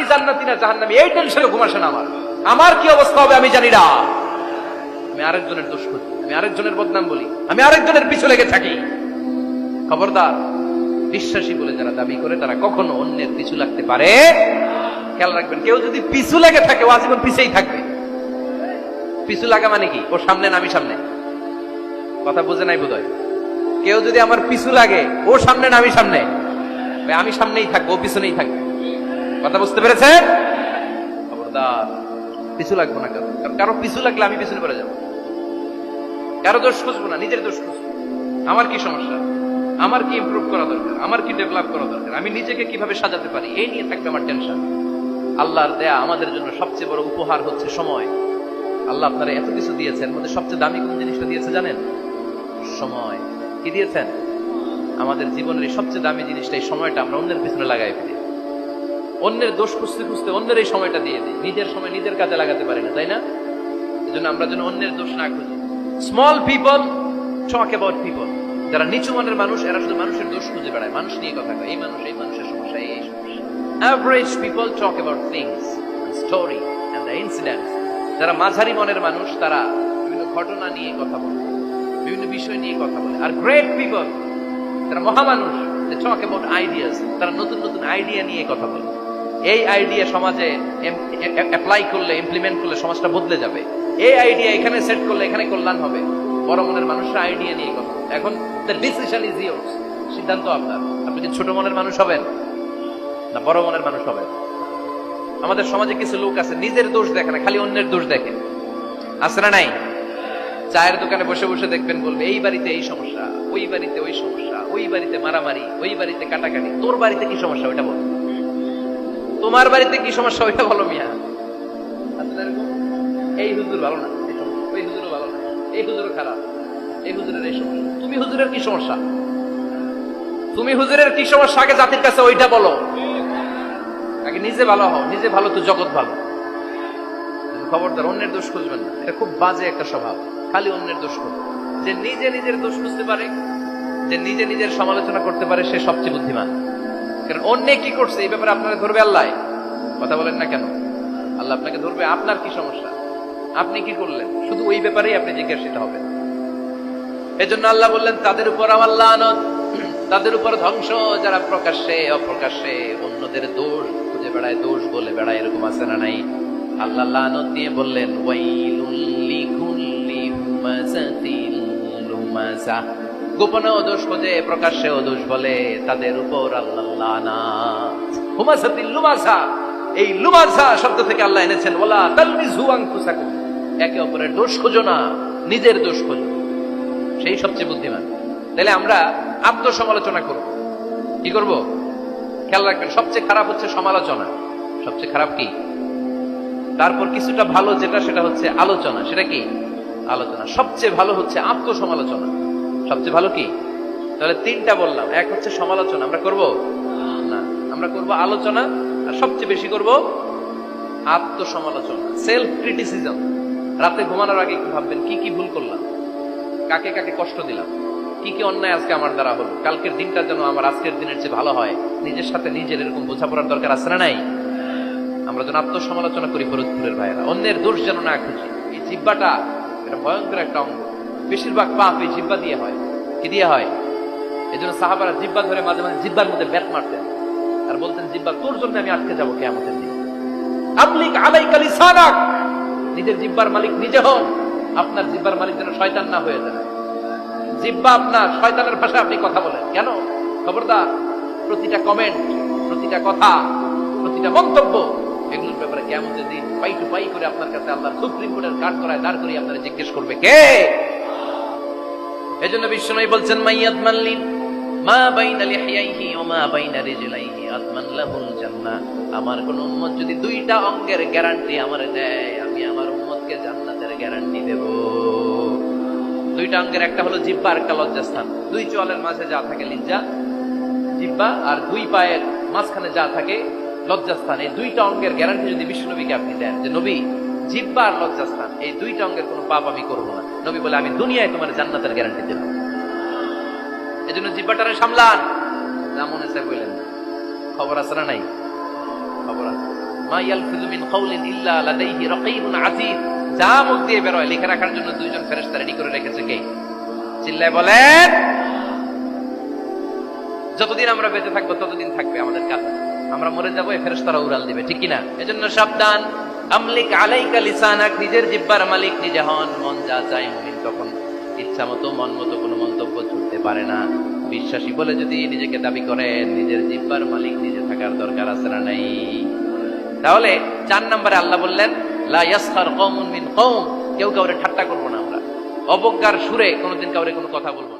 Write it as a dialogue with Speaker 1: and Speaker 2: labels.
Speaker 1: আমি জান্নাতি না জাহান্নামী? এই টেনশনে ঘুম আসে না আমার। আমার কি অবস্থা হবে আমি জানি না। আমি আরেকজনের দোষ করি। আমি আরেকজনের বদনাম বলি। আমি আরেকজনের পিছু লেগে থাকি। খবরদার, বিশ্বাসী বলে যারা দাবি করে, তারা কখনো অন্যের পিছু লাগতে পারে। খেয়াল রাখবেন, কেউ যদি পিছু লেগে থাকে, ও আজীবন পিছেই থাকবে। পিছু লাগা মানে কি? ও সামনে না আমি সামনে? কথা বুঝে নাই বোধ কেউ যদি আমার পিছু লাগে, ও সামনে না আমি সামনে? আমি সামনেই থাকব, ও পিছনেই থাকবে। কথা বুঝতে পেরেছেন? খবরদার, পিছু লাগবো না কারও। কারণ কারও পিছু লাগলে আমি পিছনে পড়ে যাব। কারও দোষ খুঁজবো না, নিজের দোষ খুঁজবো। আমার কি সমস্যা? আমার কি ইমপ্রুভ করা দরকার? আমার কি ডেভেলপ করা দরকার? আমি নিজেকে কীভাবে সাজাতে পারি? এই নিয়ে থাকবে আমার টেনশন আল্লাহর দেয়া আমাদের জন্য সবচেয়ে বড় উপহার হচ্ছে সময়। আল্লাহ আপনারা এত কিছু দিয়েছেন মধ্যে সবচেয়ে দামি কোন জিনিসটা দিয়েছে জানেন? সময়। কি দিয়েছেন? আমাদের জীবনের সবচেয়ে দামি জিনিসটা এই সময়টা আমরা অন্যের পিছনে লাগাই ফেলি। অন্যের দোষ খুঁজতে খুঁজতে অন্যের এই সময়টা দিয়ে দিই। নিজের সময় নিজের কাজে লাগাতে পারি না, তাই না? এই জন্য আমরা যেন অন্যের দোষ না খুঁজি। Small people talk about people যারা নিচু মানের মানুষ, এরা শুধু মানুষের দোষ খুঁজে বেড়ায়। মানুষ নিয়ে কথা কয়, এই মানুষ, এই মানুষের সমস্যা, এই people talk about things story and the incident যারা মাঝারি মনের মানুষ, তারা বিভিন্ন ঘটনা নিয়ে কথা বলে, বিভিন্ন বিষয় নিয়ে কথা বলে। আর গ্রেট পিপল তারা মহামানুষ টক অ্যাবাউট আইডিয়াস তারা নতুন নতুন আইডিয়া নিয়ে কথা বলে। এই আইডিয়া সমাজে অ্যাপ্লাই করলে ইমপ্লিমেন্ট করলে সমাজটা বদলে যাবে। এই আইডিয়া এখানে সেট করলে এখানে কল্যাণ হবে। বড় মনের মানুষরা আইডিয়া নিয়ে কথা এখন ডিসিশন ইজ ইয়োর্স সিদ্ধান্ত আপনার। আপনি কি ছোট মনের মানুষ হবেন? না, বড় মনের মানুষ হবেন। আমাদের সমাজে কিছু লোক আছে, নিজের দোষ দেখে না, খালি অন্যের দোষ দেখে। আছে না নাই? চায়ের দোকানে বসে বসে দেখবেন, বলবে, এই বাড়িতে এই সমস্যা, ওই বাড়িতে ওই সমস্যা, ওই বাড়িতে মারামারি, ওই বাড়িতে কাটাকাটি, তোর বাড়িতে কি সমস্যা, ওইটা বল। তোমার বাড়িতে কি সমস্যা ওইটা বলো মিয়া? এই হুজুর ভালো না, এই হুজুরও ভালো না, এই হুজুরও খারাপ, এই হুজুরের এই সমস্যা। তুমি হুজুরের কি সমস্যা? তুমি হুজুরের কি সমস্যা আগে জাতির কাছে ওইটা বলো। আগে নিজে ভালো হও, নিজে ভালো তো জগৎ ভালো। খবরদার, অন্যের দোষ খুঁজবেন না। এটা খুব বাজে একটা স্বভাব, খালি অন্যের দোষ খুঁজবে যে নিজে নিজের দোষ খুঁজতে পারে, যে নিজে নিজের সমালোচনা করতে পারে, সে সবচেয়ে বুদ্ধিমান। কারণ অন্য কি করছে এই ব্যাপারে আপনারা ধরবে আল্লাহ। কথা বলেন না কেন? আল্লাহ আপনাকে ধরবে, আপনার কি সমস্যা? আপনি কি করলেন? শুধু ওই ব্যাপারেই আপনি জিজ্ঞাসিত হবেন। এজন্য আল্লাহ বললেন, তাদের উপর আমার লানত, তাদের উপর ধ্বংস, যারা প্রকাশ্যে, অপ্রকাশ্যে অন্যদের দোষ খুঁজে বেড়ায়, দোষ বলে বেড়ায়, এরকম আছে না নাই? আল্লাহ লানত দিয়ে বললেন, ওয়াইলুল লিকুল্লি হুমাযাতিল লুমাযা গোপনেও দোষ খোঁজে, প্রকাশ্যেও দোষ বলে, তাদের উপর আল্লাহ এই লুমাযা শব্দ থেকে আল্লাহ এনেছেন ওলা তালমিজু আনফুসাকুম। একে অপরের দোষ খোঁজো না, নিজের দোষ খোঁজো। সেই সবচেয়ে বুদ্ধিমান। তাহলে আমরা আত্মসমালোচনা করব। কি করব? খেয়াল রাখবেন, সবচেয়ে খারাপ হচ্ছে সমালোচনা। সবচেয়ে খারাপ কি? তারপর কিছুটা ভালো যেটা, সেটা হচ্ছে আলোচনা। সেটা কি? আলোচনা। সবচেয়ে ভালো হচ্ছে আত্মসমালোচনা। সবচেয়ে ভালো কি? তাহলে তিনটা বললাম। এক হচ্ছে সমালোচনা। আমরা করব? না। আমরা করব আলোচনা। আর সবচেয়ে বেশি করব আত্মসমালোচনা। সেলফ ক্রিটিসিজম রাতে ঘুমানোর আগে একটু ভাববেন, কি কি ভুল করলাম? কাকে কাকে কষ্ট দিলাম? কি কি অন্যায় আজকে আমার দ্বারা হলো? কালকের দিনটা যেন আমার আজকের দিনের চেয়ে ভালো হয়। নিজের সাথে নিজের এরকম বোঝাপড়ার দরকার আছে না নাই? আমরা যেন আত্মসমালোচনা করি ফরিদপুরের ভাইয়েরা। অন্যের দোষ যেন না খুঁজি। এই জিব্বাটা এটা ভয়ঙ্কর একটা অঙ্গ। বেশিরভাগ পাপ এই জিব্বা দিয়ে হয়। কি দিয়ে হয়? এই জন্য সাহাবারা জিব্বা ধরে মাঝে মাঝে জিব্বার মধ্যে ব্যাট মারতেন। আর বলতেন জিব্বা তোর জন্য আমি আটকে যাব কে আমাদের দিন। আমলিক আলাইকালি সানাক নিজের জিব্বার মালিক নিজে হন। আপনার জিব্বার মালিক যেন শয়তান না হয়ে যায়। জিব্বা আপনার, শয়তানের ভাষায় আপনি কথা বলেন। কেন? খবরদার, প্রতিটা কমেন্ট প্রতিটা কথা, প্রতিটা মন্তব্য এগুলোর ব্যাপারে কেমন যদি পাই টু পাই করে আপনার কাছে আল্লাহ সুপ্রিম কোর্টের কাঠ করায় দাঁড় করিয়ে আপনারা জিজ্ঞেস করবে কে? এই জন্য বিষ্ণু বলছেন মাইয়াদ মাল্লি মা বাইনা লিহিয়াইহি ওয়া মা বাইনা রিজলাইহি লাহুল জান্নাহ। আমার কোন উম্মত যদি দুইটা অঙ্গের গ্যারান্টি আমারে দেয়, আমি আমার উম্মতকে জান্নাতের গ্যারান্টি দেব। দুইটা অঙ্গের, একটা হলো জিব্বা আর একটা লজ্জাস্থান। দুই চলের মাঝে যা থাকে লিজ্জা জিব্বা আর দুই পায়ের মাঝখানে যা থাকে লজ্জাস্থান। এই দুইটা অঙ্গের গ্যারান্টি যদি বিষ্ণুনবীকে আপনি দেন, যে নবী জিব্বা আর লজ্জাস্থান। এই দুইটা অঙ্গের কোনো পাপ আমি করব না। নবী বলে, আমি দুনিয়ায় তোমার জান্নাতের গ্যারান্টি দেব এই জন্য জিব্বাটারে সামলান। যা মনে চায় বললেন খবর আছে না নাই? খবর আছে। মা কাউলিন ইল্লা লাদাইহি যা মুখ দিয়ে বেরোয়, লিখে রাখার জন্য দুইজন ফেরেশতা রেডি করে রেখেছে কে? চিল্লায় বলেন। যতদিন আমরা বেঁচে থাকব, ততদিন থাকবে আমাদের কাজ আমরা মরে যাব, এই ফেরেশতারা উড়াল দিবে, ঠিক কিনা? এজন্য সাবধান। আমলিক আলাইকা লিসানাক, নিজের জিব্বার মালিক, নিজে হন। মন যা চায় মুমিন তখন। ইচ্ছা মতো, মন মতো কোনো মন্তব্য ছুটতে পারে না। বিশ্বাসী বলে যদি নিজেকে দাবি করেন, নিজের জিব্বার মালিক, নিজে থাকার দরকার আছে না নাই। তাহলে চার নম্বরে আল্লাহ বললেন, লা ইয়াসখার কওমুন মিন কওম, কেউ কাউরে ঠাট্টা করব না আমরা। অবজ্ঞার সুরে কোনোদিন কাউরে কোনো কথা বলব না।